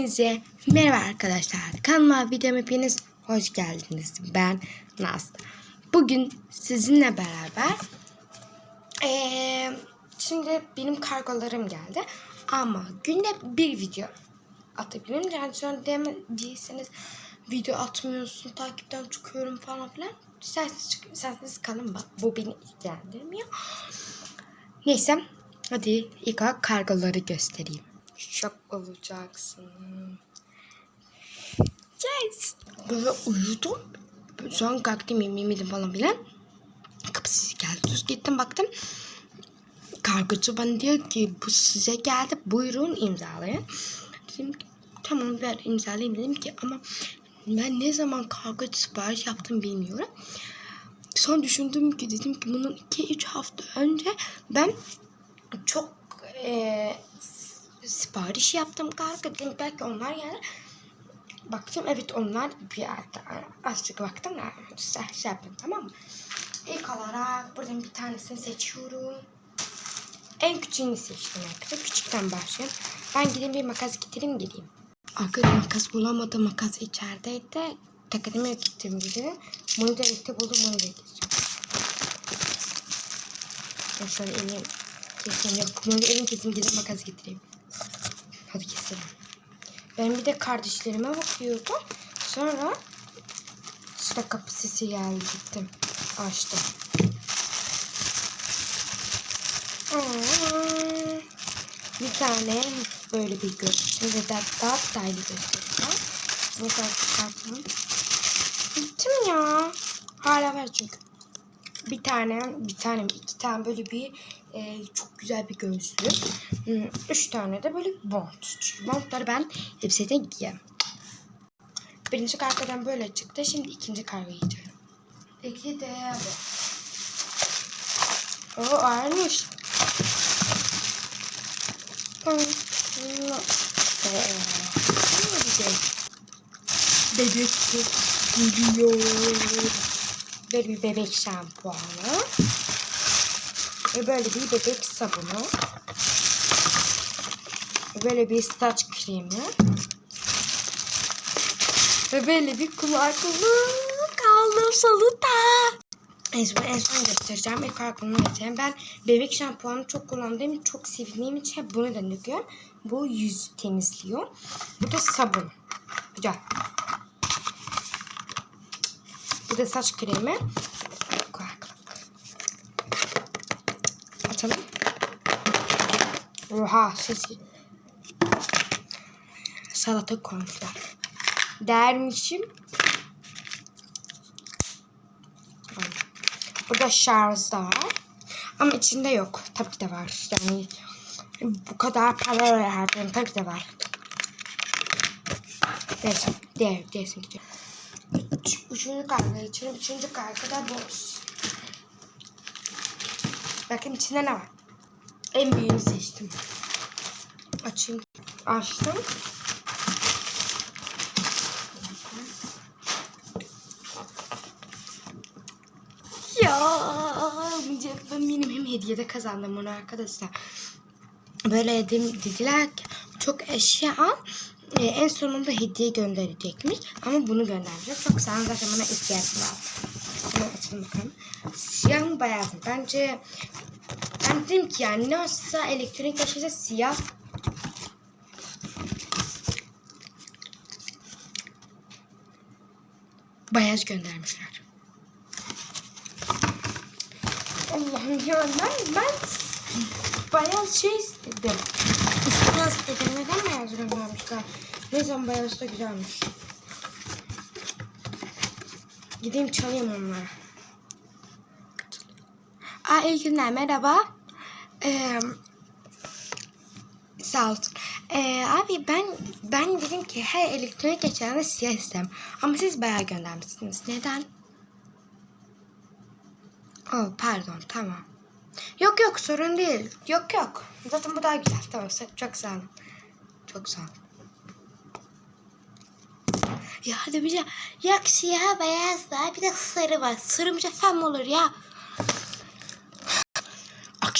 Hepinize merhaba arkadaşlar. Kanalıma videoma hepiniz hoş geldiniz. Ben Naz. Bugün sizinle beraber eee, şimdi benim kargolarım geldi. Ama günde bir video atabilirim. Yani sonra demediyseniz video atmıyorsun, takipten çıkıyorum falan filan. Sensiz, çık sensiz kalın bak. Bu beni ilgilendirmiyor. Neyse. Hadi ilk olarak kargoları göstereyim. Şok olacaksın. Yes. Böyle uyudum. Sonra kalktım yemeğimi yedim falan filan. Kapı sesi geldi. Düz gittim baktım. Kargocu bana diyor ki bu size geldi. Buyurun imzalayın. Dedim ki tamam ver imzalayayım dedim ki ama ben ne zaman kargo sipariş yaptım bilmiyorum. Sonra düşündüm ki dedim ki bunun 2-3 hafta önce ben çok eee sipariş yaptım kargo dedim belki onlar gelir. Baktım evet onlar bir yerde azıcık baktım da şey, şey yaptım tamam mı? İlk olarak buradan bir tanesini seçiyorum. En küçüğünü seçtim arkadaşlar. Küçükten başlayayım. Ben gideyim bir makas getireyim geleyim. Arkadaşlar makas bulamadım. Makas içerideydi. Takademe gittim gibi. Bunu da birlikte buldum. Bunu da geçeceğim. Ben şöyle eleyim. Keseyim. Yok bunu elim keseyim. Gidip makas getireyim. Keselim. Ben bir de kardeşlerime bakıyordum. Sonra işte kapı sesi geldi gittim. Açtım. Aa, Bir tane böyle bir görüntü ve daha, daha detaylı göstereceğim. Bu kadar çıkartmam. Bitti mi ya? Hala var çünkü. Bir tane, bir tane, iki tane böyle bir e, çok güzel bir gözlük. Hmm, Üç tane de böyle bont. Çünkü montları ben hepsine giyem. Birinci kargodan böyle çıktı. Şimdi ikinci kargoya geçiyorum. İki de bu. O ağırmış. Bebek geliyor. Böyle bir bebek şampuanı. Ve böyle bir bebek sabunu. Böyle bir saç kremi. Ve böyle bir kulaklık aldım salata. En son, en son göstereceğim. İlk bunu getireyim. Ben bebek şampuanı çok kullandığım çok sevdiğim için bunu da döküyorum. Bu yüz temizliyor. Bu da sabun. Güzel. Bu da saç kremi. Kulaklık. Açalım. Oha ses. Salata koymuşlar. Dermişim. Burada şarj da var. Ama içinde yok. Tabii ki de var. Yani bu kadar para harcadım. Tabii ki de var. Dersin. Der, dersin ki. Üç, üçüncü karga içiyorum. Üçüncü karga da boş. Bakın içinde ne var? En büyüğünü seçtim. Açayım. Açtım. Ya ben benim hem hediyede kazandım onu arkadaşlar. Böyle dedim, dediler ki çok eşya al. Ee, en sonunda hediye gönderecekmiş. Ama bunu göndermeyecek. Çok sağ zaten bana ihtiyacım var. Bunu açalım bakalım. Siyah mı beyaz mı? Bence ben dedim ki yani ne olsa elektronik eşyada siyah beyaz göndermişler. Allah'ım ya ben, ben bayağı şey istedim. Üstüne istedim. Neden beyaz göndermişler? Ne zaman beyaz da güzelmiş. Gideyim çalayım onlara. Aa, iyi günler merhaba. Ee, sağ olsun. Ee, abi ben ben dedim ki her elektronik eşyalarında siyah istem. Ama siz bayağı göndermişsiniz. Neden? Oh pardon tamam. Yok yok sorun değil. Yok yok. Zaten bu daha güzel. Tamam çok sağ olun. Çok sağ olun. Ya hadi bir de yok siyah beyaz var bir de sarı var. Sarı müceffem olur ya.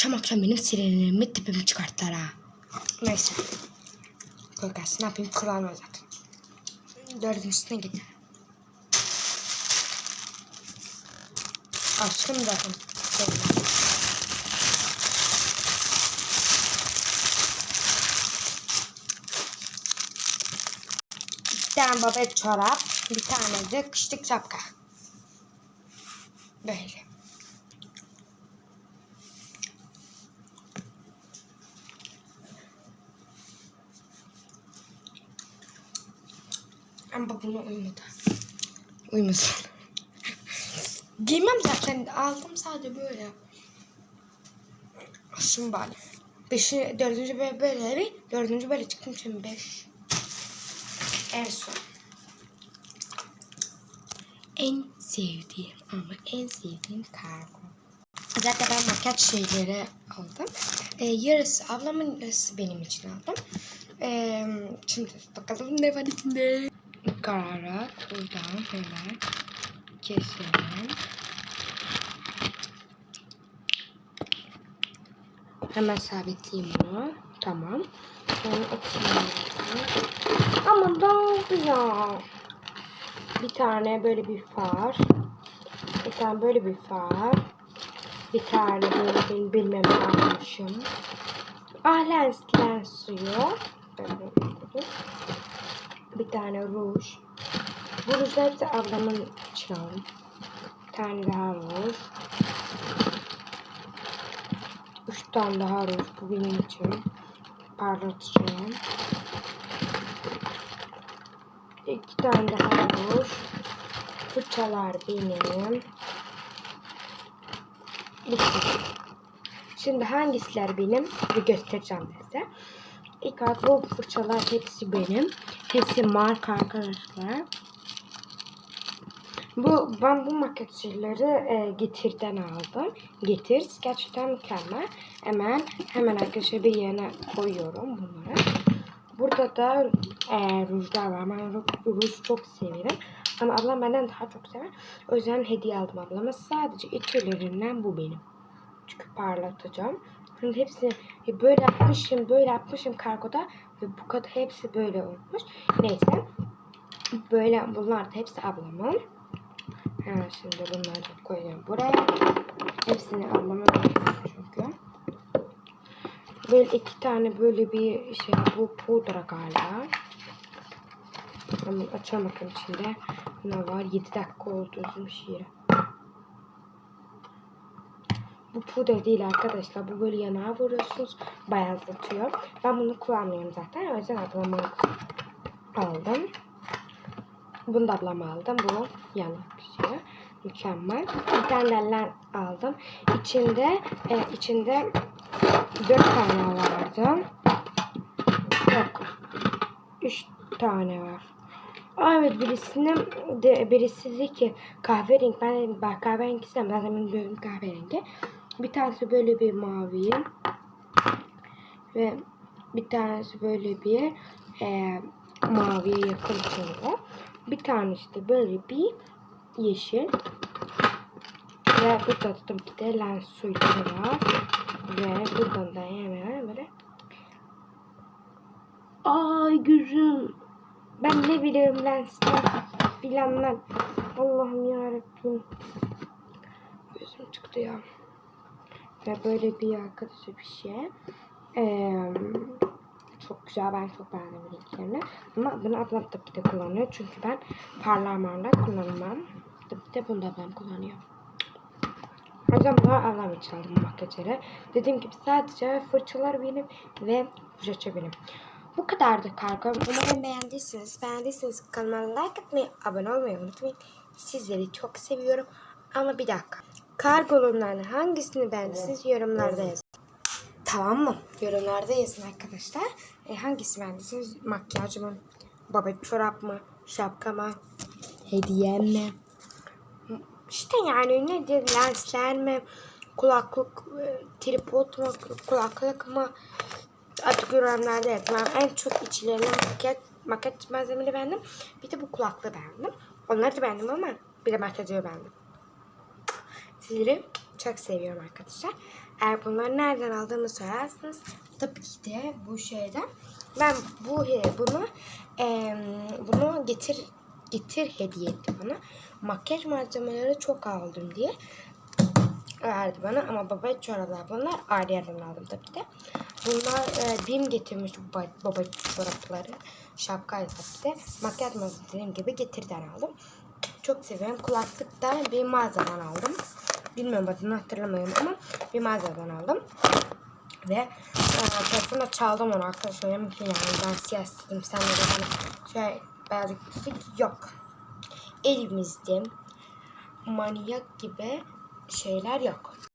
Akşam akşam benim sinirlerimi tipimi çıkarttılar ha. Neyse. Koy gelsin. Ne yapayım? Kullanmıyor zaten. Dördüncüsüne git. Aşkım zaten. Bir tane babet çorap, bir tane de kışlık şapka. Böyle. Ama buna uymadı. Uymasın. Giymem zaten. Aldım sadece böyle. Aslında bari. Beşi, dördüncü böyle böyle bir, dördüncü böyle çıktım şimdi beş. En son. En sevdiğim ama en sevdiğim kargo. Zaten ben makyaj şeyleri aldım. Ee, yarısı ablamın yarısı benim için aldım. Ee, şimdi bakalım ne var içinde. Karara buradan hemen keselim. Hemen sabitleyeyim bunu. Tamam. Sonra atayım. Ama daha güzel. Bir tane böyle bir far. Bir tane böyle bir far. Bir tane böyle benim bilmem ne almışım. Ah lens, lens suyu. Böyle koydum. Bir tane ruj. Bu rujlar hepsi ablamın aldım. Bir tane daha ruj. Üç tane daha ruj. Bu benim için. Parlatacağım. İki tane daha ruj. Fırçalar benim. Bitti. Şimdi hangisiler benim bir göstereceğim size. İlk olarak bu fırçalar hepsi benim. Hepsi marka arkadaşlar. Bu ben bu makyajları e, Getir'den aldım. Getir gerçekten mükemmel. Hemen hemen arkadaşlar bir yerine koyuyorum bunları. Burada da e, rujlar var. Ben ru- ruj çok severim. Ama ablam benden daha çok sever. O yüzden hediye aldım ablama. Sadece içlerinden bu benim. Çünkü parlatacağım. Şimdi hepsini böyle yapmışım, böyle yapmışım kargoda ve bu kadar hepsi böyle olmuş. Neyse. Böyle bunlar da hepsi ablamın. Hemen şimdi bunları da koyacağım buraya. Hepsini ablamın çünkü. Böyle iki tane böyle bir şey bu pudra galiba. Açalım bakayım içinde. Ne var? 7 dakika oldu üzüm şiiri. Bu pudra değil arkadaşlar. Bu böyle yanağa vuruyorsunuz. Beyazlatıyor. Ben bunu kullanmıyorum zaten. O yüzden ablama aldım. Bunu da ablama aldım. Bu yanak bir şey. Mükemmel. Bir tane aldım. İçinde e, içinde dört tane vardı. Yok. Üç tane var. Aa, evet birisinin de birisi dedi ki kahverengi ben dedim ben kahverengi istemem zaten benim bölüm kahverengi. Bir tanesi böyle bir mavi ve bir tanesi böyle bir e, maviye yakın tonda. Bir tanesi de böyle bir yeşil. Ve burada da tabii ki de lens suyları var. Ve buradan da hemen böyle Ay gözüm. Ben ne biliyorum lensten filanlar. Allah'ım yarabbim. Gözüm çıktı ya. Ve böyle bir arkadaşı bir şey. Ee, çok güzel. Ben çok beğendim renklerini. Ama bunu ablam tabii de kullanıyor. Çünkü ben parlar marlar kullanmam. Tabii de bunu da ablam kullanıyor. O yüzden bunu ablam için aldım makyajları. Dediğim gibi sadece fırçalar benim ve fırça benim. Bu kadardı kargom. Umarım beğendiyseniz. Beğendiyseniz kanalıma like atmayı, abone olmayı unutmayın. Sizleri çok seviyorum. Ama bir dakika. Kargolarından hangisini beğendiyseniz yorumlarda yazın. Tamam mı? Yorumlarda yazın arkadaşlar. E, hangisi beğendiyseniz makyaj mı? Babet çorap mı? Şapka mı? Hediyem mi? İşte yani ne diye lensler mi? Kulaklık, e, tripod mu? Kulaklık mı? Artık yorumlarda yazın. Ben en çok içlerine makyaj, makyaj malzemeleri beğendim. Bir de bu kulaklığı beğendim. Onları da beğendim ama bir de makyajı beğendim. Sizleri çok seviyorum arkadaşlar. Eğer bunları nereden aldığımı sorarsanız tabii ki de bu şeyden Ben bu bunu eee, bunu getir getir hediye etti bana. Makyaj malzemeleri çok aldım diye verdi bana ama baba çoraplar bunlar ayrı yerden aldım tabii de. Bunlar e, Bim getirmiş baba, baba çorapları. Şapkayla tabii de. Makyaj malzemesi dediğim gibi getirden aldım. Çok seviyorum. Kulaklık da bir mağazadan aldım. Bilmiyorum adını hatırlamıyorum ama bir mağazadan aldım. Ve e, çaldım onu arkadaşlar. Yani ben siyah istedim. Sen de bana şey beyaz. Yok. Elimizde manyak gibi şeyler yok.